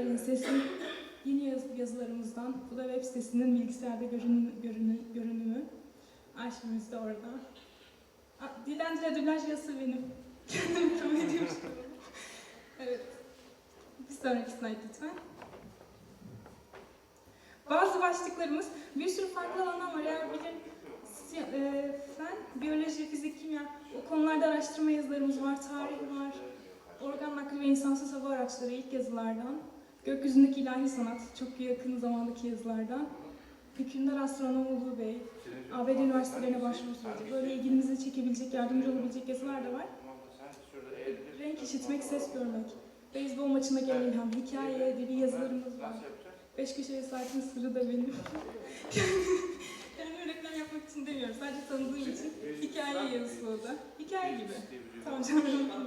Sesin yeni yaz- yazılarımızdan, bu da web sitesinin bilgisayarda görünümü, görünü, görünümü. Arşivimiz de orada. Aa, Dilden dile dublaj yazısı benim. Kendim kabul ediyorum. evet. Bir sonraki slide lütfen. Bazı başlıklarımız bir sürü farklı alandan var. Eğer bilim, e, fen, biyoloji, fizik, kimya o konularda araştırma yazılarımız var, tarih var, organ nakli ve insansız hava araçları ilk yazılardan, gökyüzündeki ilahi sanat çok yakın zamandaki yazılardan, hükümdar astronom Ulu Bey, ABD üniversitelerine başvuru süreci. Böyle ilginizi çekebilecek, yardımcı olabilecek yazılar da var. Renk işitmek, ses görmek, beyzbol maçına gelen ilham, hikaye, edebi yazılarımız var. Beş köşeye saatin sırrı da benim. Kendime reklam yapmak için demiyorum. Sadece tanıdığım için hikaye yazısı o da. Hikaye gibi. Tam canım bilmiyorum.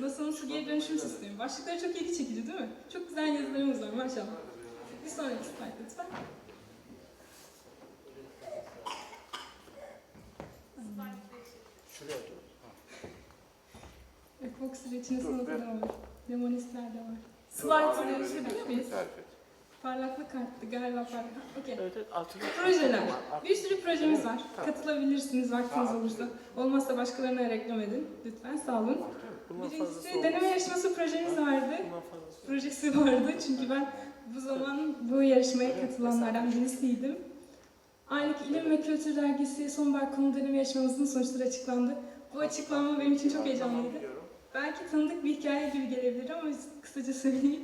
NASA'nın su geri dönüşüm sistemi. Başlıkları çok ilgi çekici değil mi? Çok güzel yazılarımız var maşallah. Bir sonraki slide lütfen. Epoxy reçine sanatı da var. Lemonistler de var. Slide'ı dönüşebilir miyiz? Parlaklık arttı galiba parlak. Okey. Evet evet. Projeler. Bir sürü projemiz var. Katılabilirsiniz vaktiniz olursa. Olmazsa başkalarına reklam edin. Lütfen sağ olun. Bundan fazlası Birincisi olmaz. deneme yarışması projemiz vardı. Bundan fazlası. Projesi vardı çünkü ben bu zaman bu yarışmaya katılanlardan birisiydim. Aylık İlim ve Kültür Dergisi Sonbahar Konu Deneme Yarışmamızın sonuçları açıklandı. Bu açıklanma benim için çok heyecanlıydı. Belki tanıdık bir hikaye gibi gelebilir ama kısaca söyleyeyim.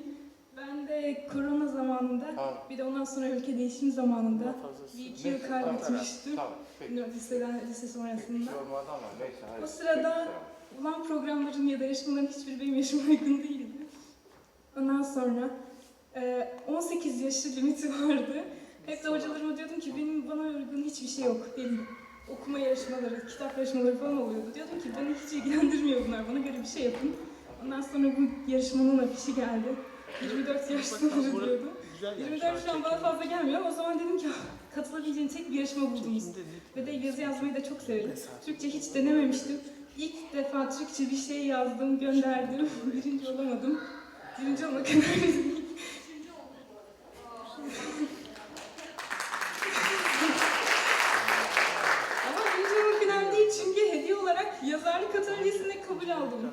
Ben de korona zamanında, bir de ondan sonra ülke değişim zamanında fazlası. bir iki yıl kaybetmiştim. Tamam, peki. Liseden, lise sonrasında. Hiç olmadı ama neyse. hadi. O sırada ulan programların ya da yarışmaların hiçbiri benim yaşıma uygun değildi. Ondan sonra e, 18 yaş limiti vardı. Hep de hocalarıma diyordum ki benim bana uygun hiçbir şey yok değil. Okuma yarışmaları, kitap yarışmaları falan oluyordu. Diyordum ki beni hiç ilgilendirmiyor bunlar. Bana göre bir şey yapın. Ondan sonra bu yarışmanın afişi geldi. 24 yaş sınırı diyordu. Güzel yani. 24 şu an bana fazla gelmiyor ama o zaman dedim ki "Ah, katılabileceğin tek bir yarışma buldunuz. Ve de yazı yazmayı da çok severim. Türkçe hiç denememiştim. İlk defa Türkçe bir şey yazdım, gönderdim. Birinci olamadım. Birinci olmak önemli. Ama birinci olmak önemli değil çünkü hediye olarak yazarlık atölyesine kabul aldım.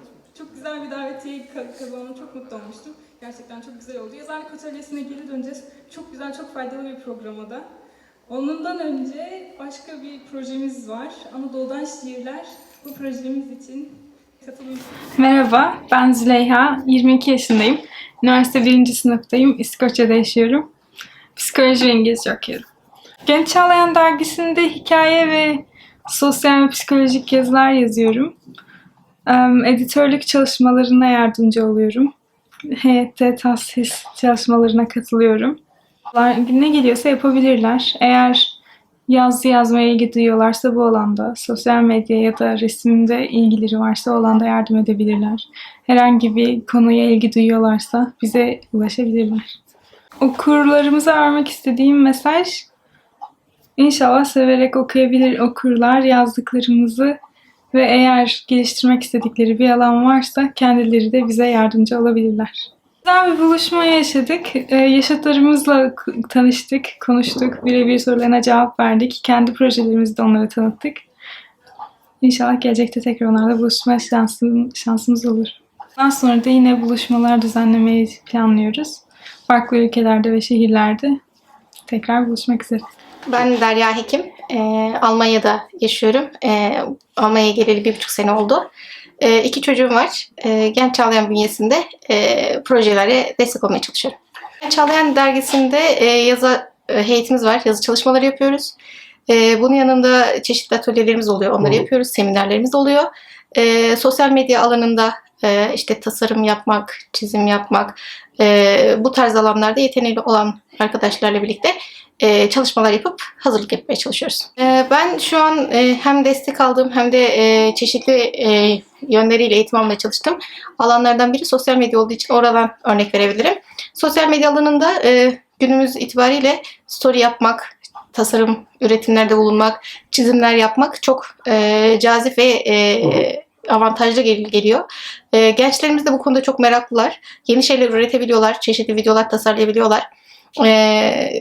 Bir davetiye ka- kazandım. Çok mutlu olmuştum. Gerçekten çok güzel oldu. Yazarlık atölyesine geri döneceğiz. Çok güzel, çok faydalı bir programda. Onundan önce başka bir projemiz var. Anadolu'dan şiirler. Bu projemiz için katılım Merhaba, ben Züleyha. 22 yaşındayım. Üniversite 1. sınıftayım. İskoçya'da yaşıyorum. Psikoloji ve İngilizce okuyorum. Genç Çağlayan dergisinde hikaye ve sosyal ve psikolojik yazılar yazıyorum. Editörlük çalışmalarına yardımcı oluyorum. Heyette tahsis çalışmalarına katılıyorum. Ne geliyorsa yapabilirler. Eğer yazı yazmaya ilgi duyuyorlarsa bu alanda, sosyal medya ya da resimde ilgileri varsa o alanda yardım edebilirler. Herhangi bir konuya ilgi duyuyorlarsa bize ulaşabilirler. Okurlarımıza vermek istediğim mesaj inşallah severek okuyabilir okurlar yazdıklarımızı ve eğer geliştirmek istedikleri bir alan varsa kendileri de bize yardımcı olabilirler. Güzel bir buluşma yaşadık. Ee, yaşıtlarımızla k- tanıştık, konuştuk. Birebir sorularına cevap verdik. Kendi projelerimizi de onlara tanıttık. İnşallah gelecekte tekrar onlarla buluşma şansım, şansımız olur. Daha sonra da yine buluşmalar düzenlemeyi planlıyoruz. Farklı ülkelerde ve şehirlerde tekrar buluşmak üzere. Ben Derya Hekim. Ee, Almanya'da yaşıyorum. Ee, Almanya'ya geleli bir buçuk sene oldu. Ee, iki çocuğum var. Ee, Genç Çağlayan bünyesinde e, projelere destek olmaya çalışıyorum. Genç Çağlayan dergisinde e, yazı e, heyetimiz var. Yazı çalışmaları yapıyoruz. E, bunun yanında çeşitli atölyelerimiz oluyor. Onları yapıyoruz. Seminerlerimiz oluyor. E, sosyal medya alanında e, işte tasarım yapmak, çizim yapmak, e, bu tarz alanlarda yeteneği olan arkadaşlarla birlikte e, çalışmalar yapıp hazırlık yapmaya çalışıyoruz. E, ben şu an e, hem destek aldığım hem de e, çeşitli e, yönleriyle eğitim almaya çalıştım. Alanlardan biri sosyal medya olduğu için oradan örnek verebilirim. Sosyal medya alanında e, günümüz itibariyle story yapmak, tasarım üretimlerde bulunmak, çizimler yapmak çok e, cazip ve e, avantajlı gel- geliyor. Ee, gençlerimiz de bu konuda çok meraklılar. Yeni şeyler üretebiliyorlar. Çeşitli videolar tasarlayabiliyorlar. Ee,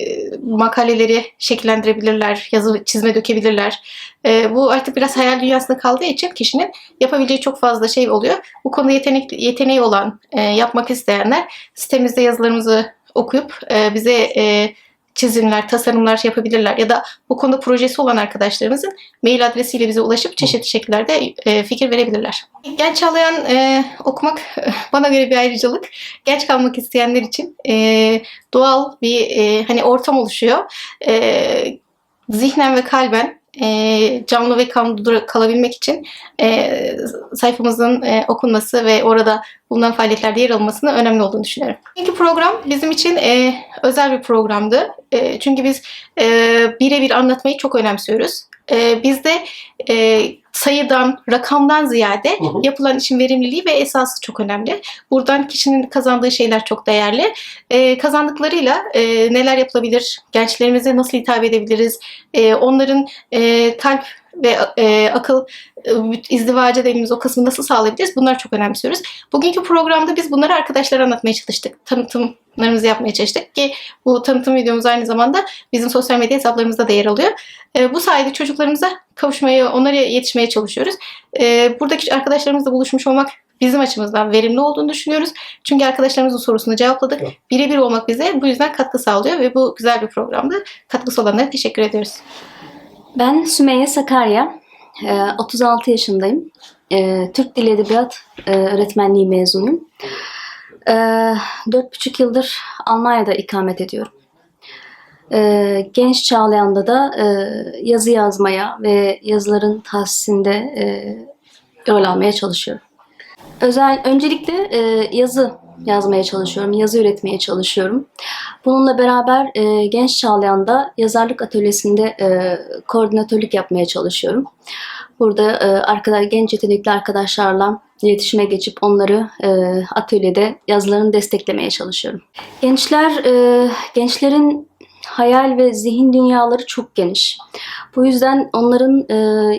makaleleri şekillendirebilirler. Yazı çizme dökebilirler. Ee, bu artık biraz hayal dünyasında kaldığı için kişinin yapabileceği çok fazla şey oluyor. Bu konuda yetenek, yeteneği olan, e, yapmak isteyenler sitemizde yazılarımızı okuyup e, bize e, çizimler, tasarımlar yapabilirler ya da bu konuda projesi olan arkadaşlarımızın mail adresiyle bize ulaşıp çeşitli şekillerde e, fikir verebilirler. Genç Çağlayan e, okumak bana göre bir ayrıcalık. Genç kalmak isteyenler için e, doğal bir e, hani ortam oluşuyor. E, zihnen ve kalben e, canlı ve kanlı kalabilmek için e, sayfamızın e, okunması ve orada bulunan faaliyetlerde yer almasının önemli olduğunu düşünüyorum. İlk program bizim için e, özel bir programdı. E, çünkü biz e, birebir anlatmayı çok önemsiyoruz. E, bizde e, sayıdan, rakamdan ziyade Hı hı. yapılan işin verimliliği ve esası çok önemli. Buradan kişinin kazandığı şeyler çok değerli. E, kazandıklarıyla e, neler yapılabilir, gençlerimize nasıl hitap edebiliriz, e, onların e, kalp ve e, akıl e, izdivacı dediğimiz o kısmı nasıl sağlayabiliriz? Bunları çok önemsiyoruz. Bugünkü programda biz bunları arkadaşlara anlatmaya çalıştık. Tanıtımlarımızı yapmaya çalıştık ki bu tanıtım videomuz aynı zamanda bizim sosyal medya hesaplarımızda da yer alıyor. E, bu sayede çocuklarımıza kavuşmaya, onlara yetişmeye çalışıyoruz. E, buradaki arkadaşlarımızla buluşmuş olmak bizim açımızdan verimli olduğunu düşünüyoruz. Çünkü arkadaşlarımızın sorusunu cevapladık. Evet. Birebir olmak bize bu yüzden katkı sağlıyor ve bu güzel bir programdı. Katkısı olanlara teşekkür ediyoruz. Ben Sümeyye Sakarya, Ee, 36 yaşındayım. Ee, Türk Dili Edebiyat e, öğretmenliği mezunuyum. Ee, 4,5 yıldır Almanya'da ikamet ediyorum. Genç Çağlayan'da da e, yazı yazmaya ve yazıların tahsisinde e, rol almaya çalışıyorum. Özel, öncelikle e, yazı yazmaya çalışıyorum, yazı üretmeye çalışıyorum. Bununla beraber e, Genç Çağlayan'da yazarlık atölyesinde e, koordinatörlük yapmaya çalışıyorum. Burada e, arkadaş, genç yetenekli arkadaşlarla iletişime geçip onları e, atölyede yazılarını desteklemeye çalışıyorum. Gençler, e, gençlerin hayal ve zihin dünyaları çok geniş. Bu yüzden onların e,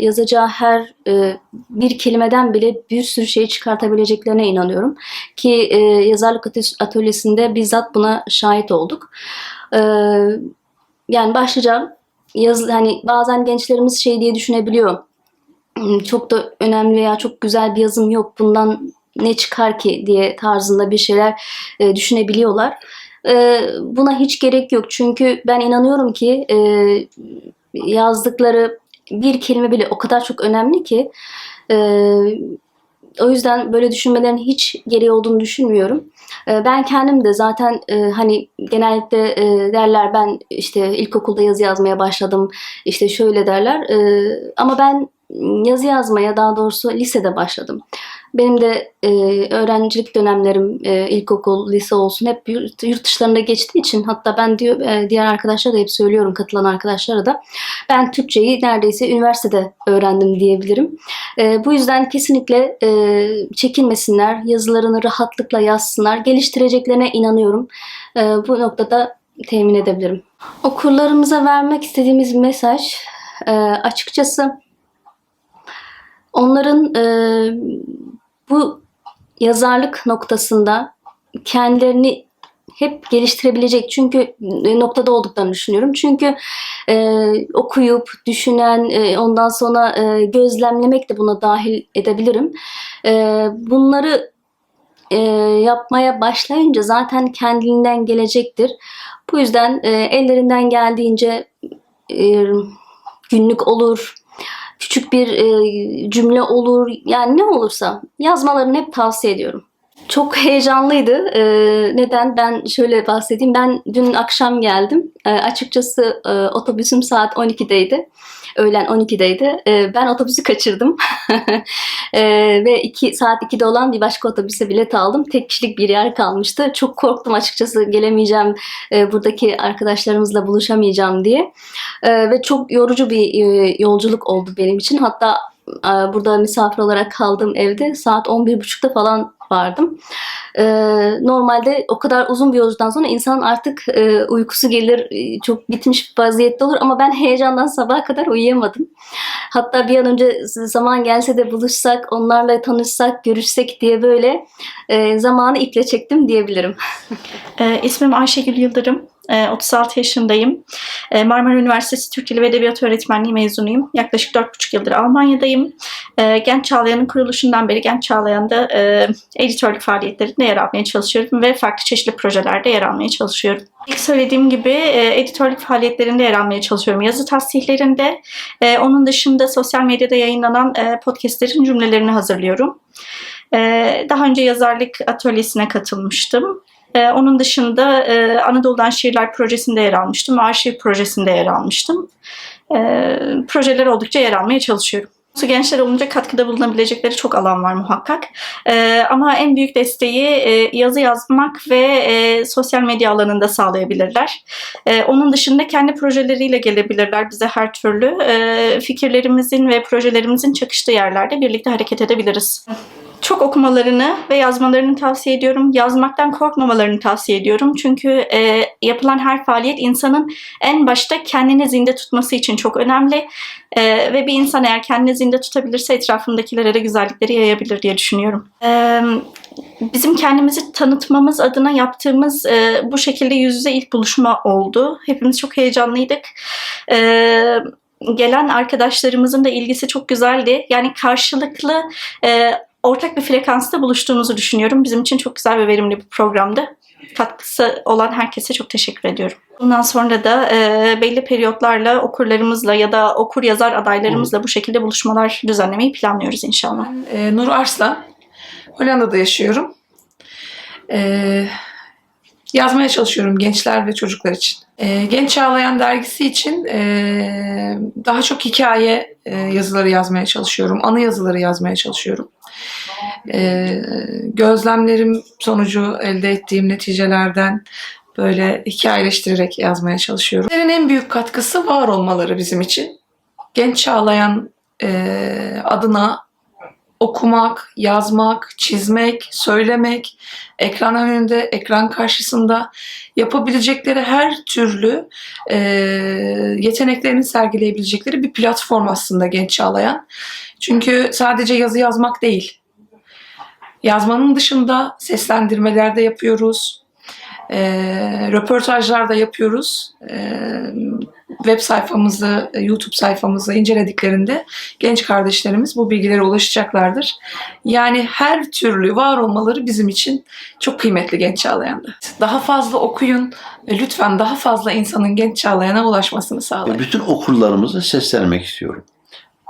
yazacağı her e, bir kelimeden bile bir sürü şey çıkartabileceklerine inanıyorum. Ki e, yazarlık atö- atölyesinde bizzat buna şahit olduk. E, yani başlıca yaz, hani bazen gençlerimiz şey diye düşünebiliyor. "Hmm, Çok da önemli veya çok güzel bir yazım yok. Bundan ne çıkar ki diye tarzında bir şeyler e, düşünebiliyorlar. E, buna hiç gerek yok. Çünkü ben inanıyorum ki e, yazdıkları bir kelime bile o kadar çok önemli ki e, o yüzden böyle düşünmelerin hiç gereği olduğunu düşünmüyorum. E, ben kendim de zaten hani genellikle derler ben işte ilkokulda yazı yazmaya başladım işte şöyle derler ama ben yazı yazmaya daha doğrusu lisede başladım. Benim de e, öğrencilik dönemlerim e, ilkokul, lise olsun hep yurt, yurt dışlarında geçtiği için hatta ben diyor e, diğer arkadaşlara da hep söylüyorum katılan arkadaşlara da ben Türkçeyi neredeyse üniversitede öğrendim diyebilirim. E, bu yüzden kesinlikle e, çekinmesinler, yazılarını rahatlıkla yazsınlar, geliştireceklerine inanıyorum. E, bu noktada temin edebilirim. Okurlarımıza vermek istediğimiz mesaj e, açıkçası onların e, bu yazarlık noktasında kendilerini hep geliştirebilecek çünkü e, noktada olduklarını düşünüyorum. Çünkü e, okuyup, düşünen, e, ondan sonra e, gözlemlemek de buna dahil edebilirim. E, bunları e, yapmaya başlayınca zaten kendiliğinden gelecektir. Bu yüzden e, ellerinden geldiğince e, günlük olur, küçük bir e, cümle olur, yani ne olursa yazmalarını hep tavsiye ediyorum. Çok heyecanlıydı. E, neden? Ben şöyle bahsedeyim. Ben dün akşam geldim. E, açıkçası e, otobüsüm saat 12'deydi. Öğlen 12'deydi. E, ben otobüsü kaçırdım. E, ve 2 saat 2'de olan bir başka otobüse bilet aldım. Tek kişilik bir yer kalmıştı. Çok korktum açıkçası gelemeyeceğim, e, buradaki arkadaşlarımızla buluşamayacağım diye. E, ve çok yorucu bir e, yolculuk oldu benim için. Hatta e, burada misafir olarak kaldığım evde saat 11.30'da falan vardım. Ee, normalde o kadar uzun bir yolculuktan sonra insan artık e, uykusu gelir, e, çok bitmiş bir vaziyette olur ama ben heyecandan sabaha kadar uyuyamadım. Hatta bir an önce zaman gelse de buluşsak, onlarla tanışsak, görüşsek diye böyle e, zamanı iple çektim diyebilirim. Ee, ismim Ayşegül Yıldırım. Ee, 36 yaşındayım. Ee, Marmara Üniversitesi Türk Dili ve Edebiyatı Öğretmenliği mezunuyum. Yaklaşık 4,5 yıldır Almanya'dayım. Ee, Genç Çağlayan'ın kuruluşundan beri Genç Çağlayan'da e, editörlük faaliyetlerinde yer almaya çalışıyorum ve farklı çeşitli projelerde yer almaya çalışıyorum. İlk söylediğim gibi e, editörlük faaliyetlerinde yer almaya çalışıyorum. Yazı tasnihlerinde, e, onun dışında sosyal medyada yayınlanan podcastlerin cümlelerini hazırlıyorum. Daha önce yazarlık atölyesine katılmıştım. Ee, onun dışında e, Anadolu'dan Şiirler projesinde yer almıştım arşiv projesinde yer almıştım. Ee, projeler oldukça yer almaya çalışıyorum. Gençler olunca katkıda bulunabilecekleri çok alan var muhakkak. Ee, ama en büyük desteği e, yazı yazmak ve e, sosyal medya alanında sağlayabilirler. Ee, onun dışında kendi projeleriyle gelebilirler bize her türlü. Ee, fikirlerimizin ve projelerimizin çakıştığı yerlerde birlikte hareket edebiliriz. Çok okumalarını ve yazmalarını tavsiye ediyorum. Yazmaktan korkmamalarını tavsiye ediyorum. Çünkü e, yapılan her faaliyet insanın en başta kendini zinde tutması için çok önemli. E, ve bir insan eğer kendini zinde tutabilirse etrafındakilere de güzellikleri yayabilir diye düşünüyorum. E, bizim kendimizi tanıtmamız adına yaptığımız e, bu şekilde yüz yüze ilk buluşma oldu. Hepimiz çok heyecanlıydık. E, gelen arkadaşlarımızın da ilgisi çok güzeldi. Yani karşılıklı e, ortak bir frekansta buluştuğumuzu düşünüyorum. Bizim için çok güzel ve verimli bir programdı. Katkısı olan herkese çok teşekkür ediyorum. Bundan sonra da e, belli periyotlarla okurlarımızla ya da okur yazar adaylarımızla bu şekilde buluşmalar düzenlemeyi planlıyoruz inşallah. Ee, Nur Arslan. Hollanda'da yaşıyorum. Ee, yazmaya çalışıyorum gençler ve çocuklar için. Ee, Genç Çağlayan dergisi için ee, daha çok hikaye ee, yazıları yazmaya çalışıyorum. Anı yazıları yazmaya çalışıyorum. Ee, gözlemlerim sonucu elde ettiğim neticelerden böyle hikayeleştirerek yazmaya çalışıyorum. Bunların en büyük katkısı var olmaları bizim için. Genç Çağlayan ee, adına okumak, yazmak, çizmek, söylemek, ekran önünde, ekran karşısında yapabilecekleri her türlü e, yeteneklerini sergileyebilecekleri bir platform aslında Genç Çağlayan. Çünkü sadece yazı yazmak değil. Yazmanın dışında seslendirmeler de yapıyoruz. E, röportajlar da yapıyoruz. E, web sayfamızı, YouTube sayfamızı incelediklerinde genç kardeşlerimiz bu bilgilere ulaşacaklardır. Yani her türlü var olmaları bizim için çok kıymetli Genç Çağlayan'da. Daha fazla okuyun ve lütfen daha fazla insanın Genç Çağlayan'a ulaşmasını sağlayın. Bütün okurlarımıza seslenmek istiyorum.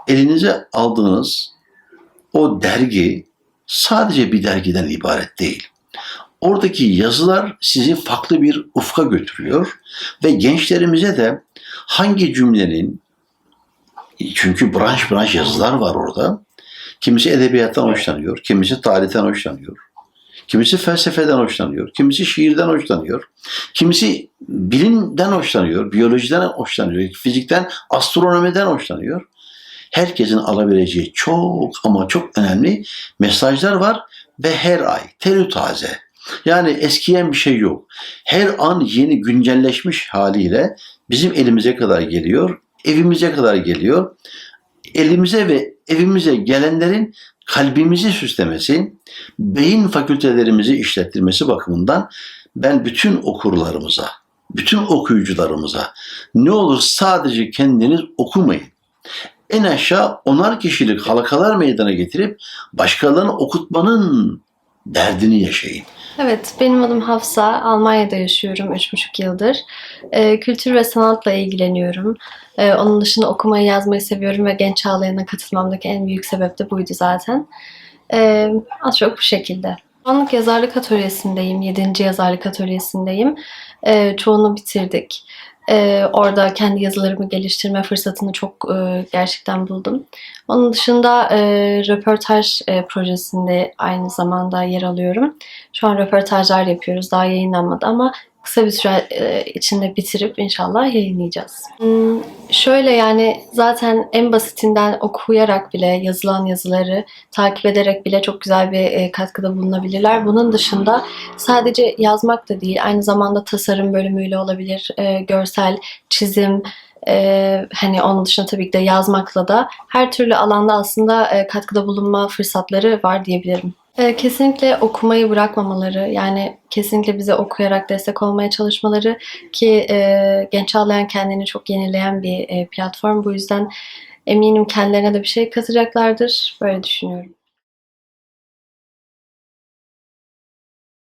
Elinize aldığınız o dergi sadece bir dergiden ibaret değil. Oradaki yazılar sizi farklı bir ufka götürüyor ve gençlerimize de hangi cümlenin çünkü branş branş yazılar var orada. Kimisi edebiyattan hoşlanıyor, kimisi tarihten hoşlanıyor. Kimisi felsefeden hoşlanıyor, kimisi şiirden hoşlanıyor. Kimisi bilimden hoşlanıyor, biyolojiden hoşlanıyor, fizikten, astronomiden hoşlanıyor. Herkesin alabileceği çok ama çok önemli mesajlar var ve her ay terü taze. Yani eskiyen bir şey yok. Her an yeni güncelleşmiş haliyle bizim elimize kadar geliyor, evimize kadar geliyor. Elimize ve evimize gelenlerin kalbimizi süslemesi, beyin fakültelerimizi işlettirmesi bakımından ben bütün okurlarımıza, bütün okuyucularımıza ne olur sadece kendiniz okumayın. En aşağı onar kişilik halkalar meydana getirip başkalarını okutmanın derdini yaşayın. Evet, benim adım Hafsa. Almanya'da yaşıyorum 3,5 yıldır. Ee, kültür ve sanatla ilgileniyorum. Ee, onun dışında okumayı, yazmayı seviyorum ve Genç Çağlayan'a katılmamdaki en büyük sebep de buydu zaten. Ee, az çok bu şekilde. Anlık yazarlık atölyesindeyim, 7. yazarlık atölyesindeyim. Ee, çoğunu bitirdik. Ee, orada kendi yazılarımı geliştirme fırsatını çok e, gerçekten buldum. Onun dışında e, röportaj e, projesinde aynı zamanda yer alıyorum. Şu an röportajlar yapıyoruz. Daha yayınlanmadı ama kısa bir süre e, içinde bitirip inşallah yayınlayacağız. Hmm, Şöyle yani zaten en basitinden okuyarak bile yazılan yazıları takip ederek bile çok güzel bir e, katkıda bulunabilirler. Bunun dışında sadece yazmak da değil, aynı zamanda tasarım bölümüyle olabilir, e, görsel, çizim, e, hani onun dışında tabii ki de yazmakla da her türlü alanda aslında katkıda bulunma fırsatları var diyebilirim. E, kesinlikle okumayı bırakmamaları, yani kesinlikle bize okuyarak destek olmaya çalışmaları ki e, Genç Ağlayan kendini çok yenileyen bir e, platform. Bu yüzden eminim kendilerine de bir şey katacaklardır. Böyle düşünüyorum.